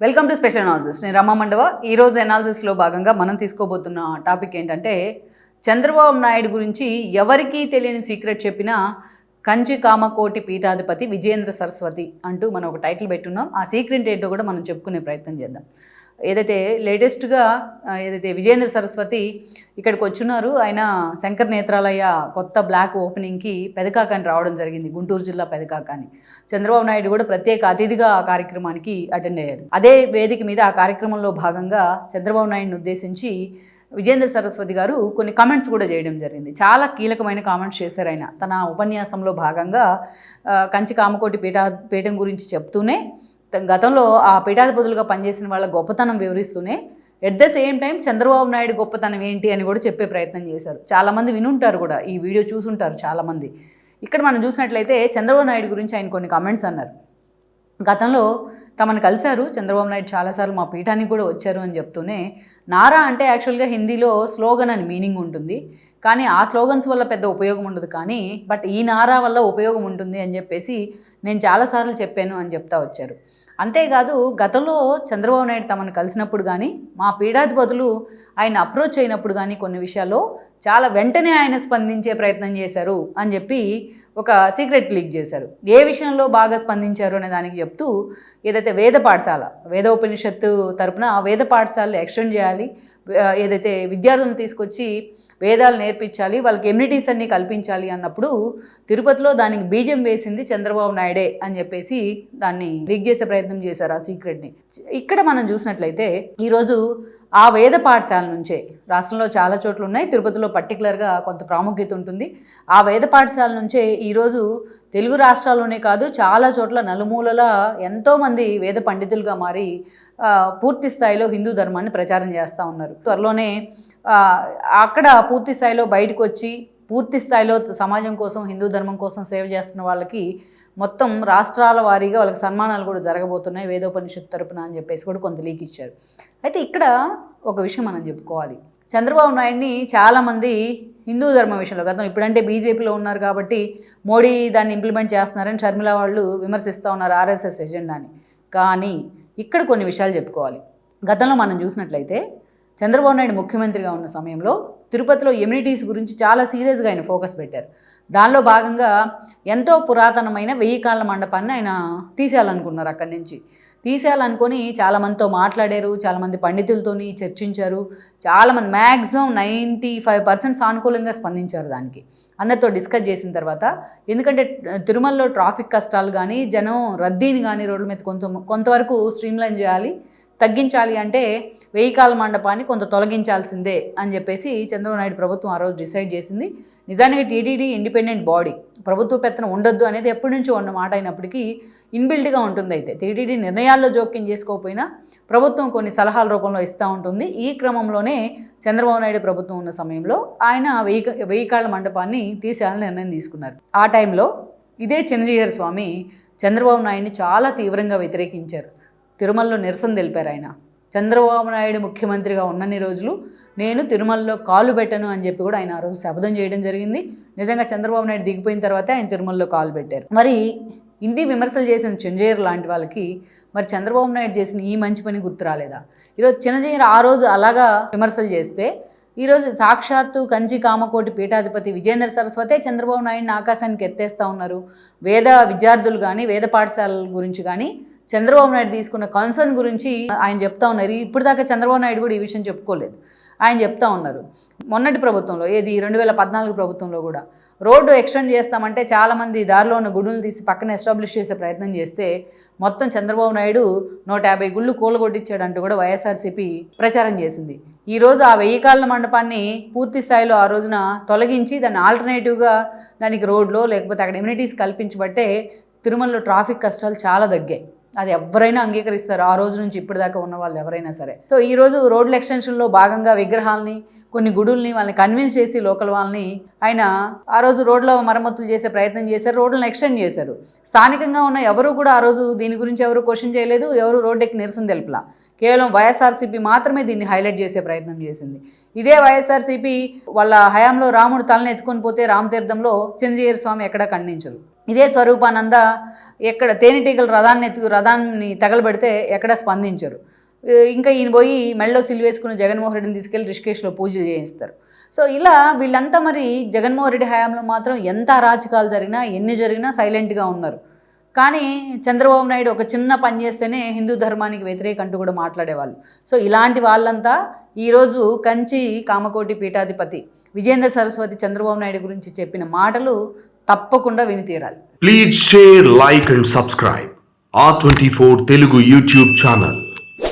Welcome to special analysis నేను రమా మండవ. ఈరోజు అనాలిసిస్లో భాగంగా మనం తీసుకోబోతున్న టాపిక్ ఏంటంటే చంద్రబాబు నాయుడు గురించి ఎవరికీ తెలియని సీక్రెట్ చెప్పిన కంచి కామకోటి పీఠాధిపతి విజేంద్ర సరస్వతి అంటూ మనం ఒక టైటిల్ పెట్టున్నాం. ఆ సీక్రెట్ ఏంటో కూడా మనం చెప్పుకునే ప్రయత్నం చేద్దాం. ఏదైతే లేటెస్ట్గా ఏదైతే విజేంద్ర సరస్వతి ఇక్కడికి వచ్చున్నారు ఆయన శంకర్ నేత్రాలయ కొత్త బ్లాక్ ఓపెనింగ్కి పెదకాకని రావడం జరిగింది గుంటూరు జిల్లా పెదకాక అని చంద్రబాబు నాయుడు కూడా ప్రత్యేక అతిథిగా ఆ కార్యక్రమానికి అటెండ్ అయ్యారు. అదే వేదిక మీద ఆ కార్యక్రమంలో భాగంగా చంద్రబాబు నాయుడుని ఉద్దేశించి విజేంద్ర సరస్వతి గారు కొన్ని కామెంట్స్ కూడా చేయడం జరిగింది. చాలా కీలకమైన కామెంట్స్ చేశారు ఆయన. తన ఉపన్యాసంలో భాగంగా కంచి కామకోటి పీఠ పీఠం గురించి చెప్తూనే గతంలో ఆ పీఠాధిపతులుగా పనిచేసిన వాళ్ళ గొప్పతనం వివరిస్తూనే at the same time Chandrababu Naidu గొప్పతనం ఏంటి? అని కూడా చెప్పే ప్రయత్నం చేశారు. చాలామంది వినుంటారు కూడా ఈ వీడియో చూసుంటారు చాలామంది. ఇక్కడ మనం చూసినట్లయితే చంద్రబాబు నాయుడు గురించి ఆయన కొన్ని కామెంట్స్ అన్నారు. గతంలో తమను కలిశారు చంద్రబాబు నాయుడు చాలాసార్లు మా పీఠానికి కూడా వచ్చారు అని చెప్తూనే నారా అంటే యాక్చువల్గా హిందీలో స్లోగన్ అని మీనింగ్ ఉంటుంది. కానీ ఆ స్లోగన్స్ వల్ల పెద్ద ఉపయోగం ఉండదు కానీ బట్ ఈ నారా వల్ల ఉపయోగం ఉంటుంది అని చెప్పేసి నేను చాలాసార్లు చెప్పాను అని చెప్తా వచ్చారు. అంతేకాదు గతంలో చంద్రబాబు నాయుడు తమను కలిసినప్పుడు కానీ మా పీఠాధిపతులు ఆయన అప్రోచ్ అయినప్పుడు కానీ కొన్ని విషయాల్లో చాలా వెంటనే ఆయన స్పందించే ప్రయత్నం చేశారు అని చెప్పి ఒక సీక్రెట్ లీక్ చేశారు. ఏ విషయంలో బాగా స్పందించారు అనే దానికి చెప్తూ ఏదైతే వేద పాఠశాల వేదోపనిషత్తు తరపున వేద పాఠశాలలు ఎక్స్టెండ్ చేయాలి ఏదైతే విద్యార్థులను తీసుకొచ్చి వేదాలు నేర్పించాలి వాళ్ళకి ఎమ్యూనిటీస్ అన్ని కల్పించాలి అన్నప్పుడు తిరుపతిలో దానికి బీజం వేసింది చంద్రబాబు నాయుడు. అని చెప్పేసి దాన్ని లీక్ చేసే ప్రయత్నం చేశారు ఆ సీక్రెట్ని. ఇక్కడ మనం చూసినట్లయితే ఈరోజు ఆ వేద పాఠశాల నుంచే రాష్ట్రంలో చాలా చోట్ల ఉన్నాయి. తిరుపతిలో పర్టికులర్గా కొంత ప్రాముఖ్యత ఉంటుంది. ఆ వేద పాఠశాల నుంచే ఈరోజు తెలుగు రాష్ట్రాల్లోనే కాదు చాలా చోట్ల నలుమూలల ఎంతోమంది వేద పండితులుగా మారి పూర్తి స్థాయిలో హిందూ ధర్మాన్ని ప్రచారం చేస్తూ ఉన్నారు. త్వరలోనే అక్కడ పూర్తి స్థాయిలో బయటకు వచ్చి పూర్తి స్థాయిలో సమాజం కోసం హిందూ ధర్మం కోసం సేవ చేస్తున్న వాళ్ళకి మొత్తం రాష్ట్రాల వారీగా వాళ్ళకి సన్మానాలు కూడా జరగబోతున్నాయి. వేదోపనిషత్తు తరపున అని చెప్పేసి కూడా కొంత లీక్ ఇచ్చారు. అయితే ఇక్కడ ఒక విషయం మనం చెప్పుకోవాలి. చంద్రబాబు నాయుడిని చాలామంది హిందూ ధర్మం విషయంలో గతం ఇప్పుడంటే బీజేపీలో ఉన్నారు కాబట్టి మోడీ దాన్ని ఇంప్లిమెంట్ చేస్తున్నారని షర్మిల వాళ్ళు విమర్శిస్తూ ఉన్నారు ఆర్ఎస్ఎస్ ఎజెండాని. కానీ ఇక్కడ కొన్ని విషయాలు చెప్పుకోవాలి. గతంలో మనం చూసినట్లయితే చంద్రబాబు నాయుడు ముఖ్యమంత్రిగా ఉన్న సమయంలో తిరుపతిలో ఎమ్యూనిటీస్ గురించి చాలా సీరియస్గా ఆయన ఫోకస్ పెట్టారు. దానిలో భాగంగా ఎంతో పురాతనమైన వెయ్యి కాళ్ళ మండపాన్ని ఆయన తీసేయాలనుకున్నారు అక్కడి నుంచి. తీసేయాలనుకొని చాలామందితో మాట్లాడారు చాలామంది పండితులతోని చర్చించారు చాలామంది మ్యాక్సిమం నైంటీ ఫైవ్ పర్సెంట్ సానుకూలంగా స్పందించారు దానికి. అందరితో డిస్కస్ చేసిన తర్వాత ఎందుకంటే తిరుమలలో ట్రాఫిక్ కష్టాలు కానీ జనం రద్దీని కానీ రోడ్ల మీద కొంత కొంతవరకు స్ట్రీమ్లైన్ చేయాలి తగ్గించాలి అంటే వెయ్యి కాల మండపాన్ని కొంత తొలగించాల్సిందే అని చెప్పేసి చంద్రబాబు నాయుడు ప్రభుత్వం ఆ రోజు డిసైడ్ చేసింది. నిజానికి టీటీడీ ఇండిపెండెంట్ బాడీ. ప్రభుత్వ పెత్తనం ఉండొద్దు అనేది ఎప్పటి నుంచో ఉన్న మాట అయినప్పటికీ ఇన్బిల్డ్గా ఉంటుంది అయితే. టీటీడీ నిర్ణయాల్లో జోక్యం చేసుకోకపోయినా ప్రభుత్వం కొన్ని సలహాల రూపంలో ఇస్తూ ఉంటుంది. ఈ క్రమంలోనే చంద్రబాబు నాయుడు ప్రభుత్వం ఉన్న సమయంలో ఆయన వెయ్యి వెయ్యి కాళ్ళ మండపాన్ని తీసేయాలని నిర్ణయం తీసుకున్నారు. ఆ టైంలో ఇదే చిన్నజీయర్ స్వామి చంద్రబాబు నాయుడిని చాలా తీవ్రంగా వ్యతిరేకించారు. తిరుమలలో నిరసన తెలిపారు ఆయన. చంద్రబాబు నాయుడు ముఖ్యమంత్రిగా ఉన్నన్ని రోజులు నేను తిరుమలలో కాలు పెట్టను అని చెప్పి కూడా ఆయన ఆ రోజు శపథం చేయడం జరిగింది. నిజంగా చంద్రబాబు నాయుడు దిగిపోయిన తర్వాతే ఆయన తిరుమలలో కాలు పెట్టారు. మరి ఇన్ని విమర్శలు చేసిన చిన్నజీయర్ లాంటి వాళ్ళకి మరి చంద్రబాబు నాయుడు చేసిన ఈ మంచి పని గుర్తు రాలేదా? ఈరోజు చిన్నజీయర్ ఆ రోజు అలాగా విమర్శలు చేస్తే ఈరోజు సాక్షాత్తు కంచి కామకోటి పీఠాధిపతి విజేంద్ర సరస్వతే చంద్రబాబు నాయుడిని ఆకాశానికి ఎత్తేస్తూ ఉన్నారు. వేద విద్యార్థులు కానీ వేద పాఠశాలల గురించి కానీ చంద్రబాబు నాయుడు తీసుకున్న కన్సర్న్ గురించి ఆయన చెప్తా ఉన్నారు. ఇప్పుడు దాకా చంద్రబాబు నాయుడు కూడా ఈ విషయం చెప్పుకోలేదు. ఆయన చెప్తా ఉన్నారు. మొన్నటి ప్రభుత్వంలో ఏది రెండు వేల పద్నాలుగు ప్రభుత్వంలో కూడా రోడ్డు ఎక్స్టెండ్ చేస్తామంటే చాలామంది దారిలో ఉన్న గుడులు తీసి పక్కన ఎస్టాబ్లిష్ చేసే ప్రయత్నం చేస్తే మొత్తం చంద్రబాబు నాయుడు నూట యాభై గుళ్ళు కూలగొట్టించాడంటూ కూడా వైఎస్ఆర్సీపీ ప్రచారం చేసింది. ఈరోజు ఆ వెయ్యి కాళ్ళ మండపాన్ని పూర్తి స్థాయిలో ఆ రోజున తొలగించి దాన్ని ఆల్టర్నేటివ్గా దానికి రోడ్లో లేకపోతే అక్కడ ఇమ్యూనిటీస్ కల్పించబట్టే తిరుమలలో ట్రాఫిక్ కష్టాలు చాలా తగ్గాయి. అది ఎవరైనా అంగీకరిస్తారు. ఆ రోజు నుంచి ఇప్పటిదాకా ఉన్న వాళ్ళు ఎవరైనా సరే. సో ఈ రోజు రోడ్ల ఎక్స్టెన్షన్లో భాగంగా విగ్రహాలని కొన్ని గుడుల్ని వాళ్ళని కన్విన్స్ చేసి లోకల్ వాళ్ళని ఆయన ఆ రోజు రోడ్ల మరమ్మతులు చేసే ప్రయత్నం చేశారు రోడ్లను ఎక్స్టెండ్ చేశారు. స్థానికంగా ఉన్న ఎవరు కూడా ఆ రోజు దీని గురించి ఎవరు క్వశ్చన్ చేయలేదు ఎవరు రోడ్డెక్కి నిరసన తెలుపలా. కేవలం వైఎస్ఆర్సీపీ మాత్రమే దీన్ని హైలైట్ చేసే ప్రయత్నం చేసింది. ఇదే వైఎస్ఆర్సీపీ వాళ్ళ హయాంలో రాముడు తలని ఎత్తుకొని పోతే రామతీర్థంలో చిన్నజీయర్ స్వామి ఎక్కడా ఖండించరు. ఇదే స్వరూపానంద ఎక్కడ తేనెటీగలు రథాన్ని ఎత్తు రథాన్ని తగలబెడితే ఎక్కడ స్పందించరు. ఇంకా ఈయన పోయి మెళ్ళో సిల్వేసుకున్న జగన్మోహన్ రెడ్డిని తీసుకెళ్ళి రిషికేష్లో పూజ చేయిస్తారు. సో ఇలా వీళ్ళంతా మరి జగన్మోహన్ రెడ్డి హయాంలో మాత్రం ఎంత అరాచకాలు జరిగినా ఎన్ని జరిగినా సైలెంట్గా ఉన్నారు. కానీ చంద్రబాబు నాయుడు ఒక చిన్న పని చేస్తేనే హిందూ ధర్మానికి వ్యతిరేక అంటూ కూడా మాట్లాడేవాళ్ళు సో ఇలాంటి వాళ్ళంతా ఈరోజు కంచి కామకోటి పీఠాధిపతి విజేంద్ర సరస్వతి చంద్రబాబు నాయుడు గురించి చెప్పిన మాటలు తప్పకుండా విని తీరాలి Please share, like and subscribe. R24 Telugu YouTube channel.